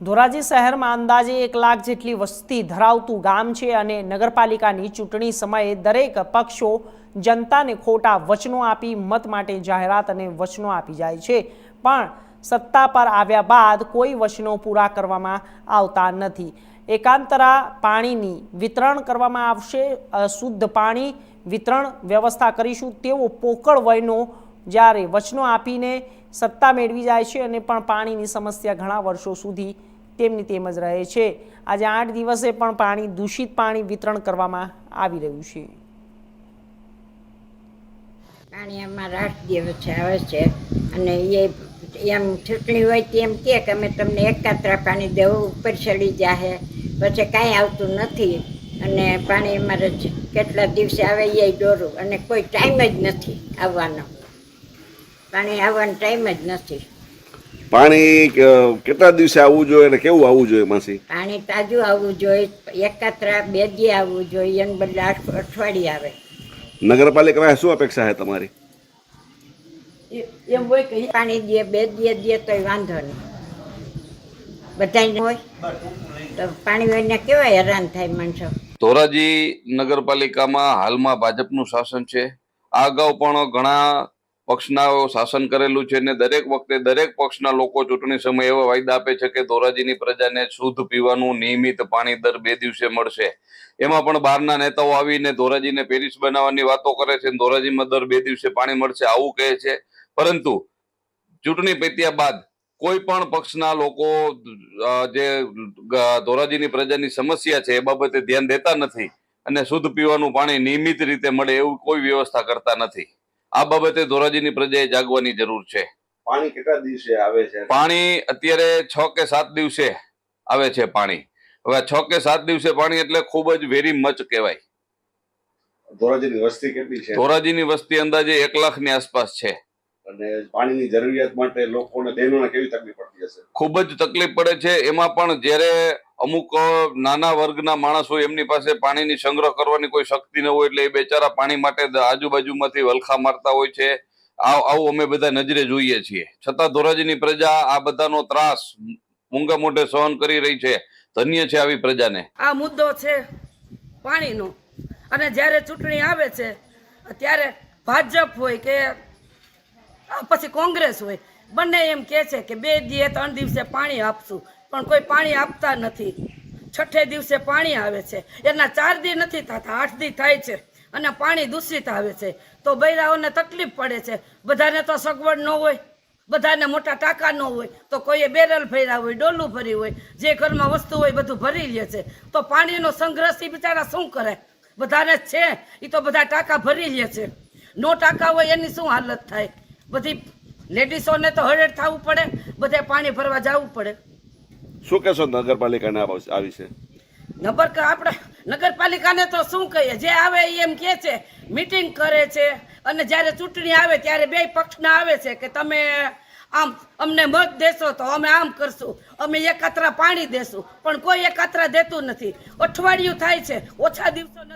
ધોરાજી શહેરમાં અંદાજે એક લાખ જેટલી વસ્તી ધરાવતું ગામ છે અને નગરપાલિકાની ચૂંટણી સમયે દરેક પક્ષો જનતાને ખોટા વચનો આપી મત માટે જાહેરાત અને વચનો આપી જાય છે. પણ સત્તા પર આવ્યા બાદ કોઈ વચનો પૂરા કરવામાં આવતા નથી. એકાંતરા પાણીની વિતરણ કરવામાં આવશે શુદ્ધ પાણી વિતરણ વ્યવસ્થા કરીશું તેવો પોકળ વયનો જ્યારે વચનો આપીને સત્તા મેળવી જાય છે અને પણ પાણીની સમસ્યા ઘણા વર્ષો સુધી તેમની તેમ જ રહે છે. આજે આઠ દિવસે પણ પાણી, દૂષિત પાણી વિતરણ કરવામાં આવી રહ્યું છે. પાણી અમારા આઠ દિવસે આવે છે. અને એ એમ ચૂંટણી હોય તેમ એમ કે અમે તમને એકાત્રા પાણી દેવું, ઉપર ચડી જાહે. પછી કાંઈ આવતું નથી. અને પાણી અમારે કેટલા દિવસે આવે, એ દોરું અને કોઈ ટાઈમ જ નથી આવવાનો. પાણી આવવાનો ટાઈમ જ નથી. પાણી કેટલા દિવસે આવવું જોઈએ અને કેવું આવવું જોઈએ માસી? પાણી તાજું આવવું જોઈએ એકાત્રા બે દી આવવું જોઈએ એને બદલે આઠ અઠવાડિયે આવે. નગરપાલિકા શું અપેક્ષા છે તમારી? એમ હોય કે પાણી દે બે દે દે તોય વાંધો નહીં. બધાને હોય? તો પાણી વગરના કેવા હેરાન થાય માણસો? ધોરાજી નગરપાલિકામાં હાલમાં ભાજપનું શાસન છે. આ અગાઉ પણ ઘણા પક્ષના શાસન કરેલું છે ને દરેક વખતે દરેક પક્ષના લોકો ચૂંટણી સમયે એવા વાયદા આપે છે કે ધોરાજીની પ્રજાને શુદ્ધ પીવાનું નિયમિત પાણી દર બે દિવસે મળશે. એમાં પણ બહારના નેતાઓ આવીને ધોરાજીને પેરિસ બનાવવાની વાતો કરે છે ધોરાજીમાં દર બે દિવસે પાણી મળશે આવું કહે છે. પરંતુ ચૂંટણી પત્યા બાદ કોઈ પણ પક્ષના લોકો જે ધોરાજીની પ્રજાની સમસ્યા છે એ બાબતે ધ્યાન દેતા નથી અને શુદ્ધ પીવાનું પાણી નિયમિત રીતે મળે એવું કોઈ વ્યવસ્થા કરતા નથી. આ બાબતે ધોરાજીની પ્રજાએ જાગવાની જરૂર છે. પાણી કેટલા દિવસે આવે છે? પાણી અત્યારે છ કે સાત દિવસે આવે છે પાણી. હવે છ કે સાત દિવસે પાણી એટલે ખૂબ જ વેરી મચ કહેવાય. ધોરાજીની વસ્તી કેટલી છે? ધોરાજીની વસ્તી અંદાજે એક લાખની આસપાસ છે. અને પાણીની જરૂરિયાત માટે લોકોને બહેનોને કેવી તકલીફ પડતી હશે? ખૂબ જ તકલીફ પડે છે. એમાં પણ જ્યારે અમુક નાના વર્ગના માણસ એમની પાસે પાણીની સંગ્રહ કરવાની કોઈ શક્તિ ન હોય એટલે એ બેચારા પાણી માટે આજુબાજુમાંથી વલખા મારતા હોય છે. આવ અમે બધા નજરે જોઈએ છીએ. છતાં ધોરાજીની પ્રજા આ બધાનો ત્રાસ મૂંગા મોઢે સહન કરી રહી છે. ધન્ય છે આવી પ્રજાને. આ મુદ્દો છે પાણીનો. અને જ્યારે ચૂંટણી આવે છે, ત્યારે ભાજપ હોય કે પછી કોંગ્રેસ હોય, બંને એમ કે છે કે બે દિવસે, ત્રણ દિવસે પાણી આપશું. પણ કોઈ પાણી આપતા નથી. છઠ્ઠે દિવસે પાણી આવે છે. એના ચાર દી નથી થતા, આઠ દી થાય છે અને પાણી દૂષિત આવે છે. તો બૈરાઓને તકલીફ પડે છે. બધાને તો સગવડ ન હોય, બધાને મોટા ટાંકા ન હોય, તો કોઈએ બેરલ ભર્યા હોય, ડોલું ભર્યું હોય, જે ઘરમાં વસ્તુ હોય બધું ભરી લે છે. તો પાણીનો એ બિચારા શું કરે? બધાને છે. એ તો બધા ટાંકા ભરી લે છે. નો ટાંકા હોય એની શું હાલત થાય? બધી લેડીસોને તો હળેડ થવું પડે, બધે પાણી ભરવા જવું પડે. શું કહેશો નગરપાલિકાને આ વિશે? નબર આપણે નગરપાલિકાને તો શું કહીએ? જે આવે એ એમ કહે છે મીટિંગ કરે છે અને જ્યારે ચૂંટણી આવે ત્યારે બે પક્ષના આવે છે કે તમે આમ અમને મત દેશો તો અમે આમ કરશું, અમે એકાત્રા પાણી દેશું. પણ કોઈ એકાત્રા દેતું નથી. અઠવાડિયું થાય છે, ઓછા દિવસો નથી.